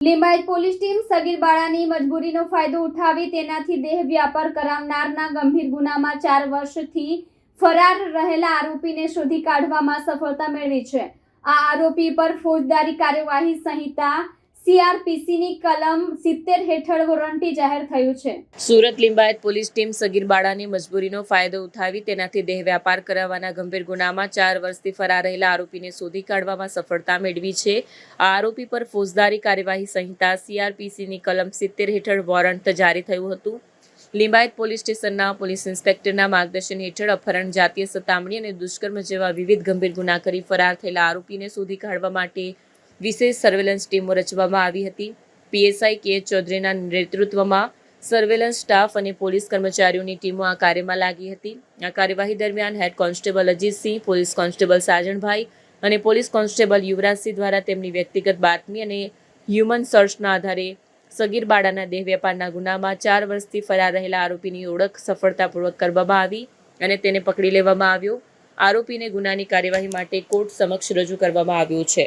Limbayat police team સગીર બાળાની મજબૂરીનો ફાયદો ઉઠાવી તેનાથી દેહ વ્યાપાર કરાવનારના ગંભીર ગુનામાં ચાર વર્ષથી ફરાર રહેલા આરોપીને શોધી કાઢવામાં સફળતા મેળવી છે. આ આરોપી પર ફોજદારી કાર્યવાહી સંહિતા સીઆરપીસીની કલમ સિત્તેર હેઠળ વોરંટી જાહેર થયું છે. સુરત લિંબાયત પોલીસ ટીમ સગીર બાળાની મજબૂરીનો ફાયદો ઉઠાવી તેનાથી દેહ વ્યાપાર કરાવવાના ગંભીર ગુનામાં ચાર વર્ષથી ફરાર રહેલા આરોપીને શોધી કાઢવામાં સફળતા મેળવી છે. આ આરોપી પર ફોજદારી કાર્યવાહી સંહિતા સીઆરપીસીની કલમ સિત્તેર હેઠળ વોરંટ જારી થયું હતું. લિંબાયત પોલીસ સ્ટેશનના પોલીસ ઇન્સ્પેક્ટરના માર્ગદર્શન હેઠળ અપહરણ જાતીય સતામણી અને દુષ્કર્મ જેવા વિવિધ ગંભીર ગુના કરી ફરાર થયેલા આરોપીને શોધી કાઢવા માટે વિશેષ સર્વેલન્સ ટીમો રચવામાં આવી હતી. પીએસઆઈ કે ચૌધરીના નેતૃત્વમાં સર્વેલન્સ સ્ટાફ અને પોલીસ કર્મચારીઓની ટીમો આ કાર્યમાં લાગી હતી. આ કાર્યવાહી દરમિયાન head constable Ajitsinh police constable Sajanbhai અને પોલીસ કોન્સ્ટેબલ યુવરાજસિંહ દ્વારા તેમની વ્યક્તિગત બાતમી અને હ્યુમન સર્ચના આધારે સગીર બાળાના દેહ વેપારના ગુનામાં ચાર વર્ષથી ફરાર રહેલા આરોપીની ઓળખ સફળતાપૂર્વક કરવામાં આવી અને તેને પકડી લેવામાં આવ્યો. આરોપીને ગુનાની કાર્યવાહી માટે કોર્ટ સમક્ષ રજૂ કરવામાં આવ્યો છે.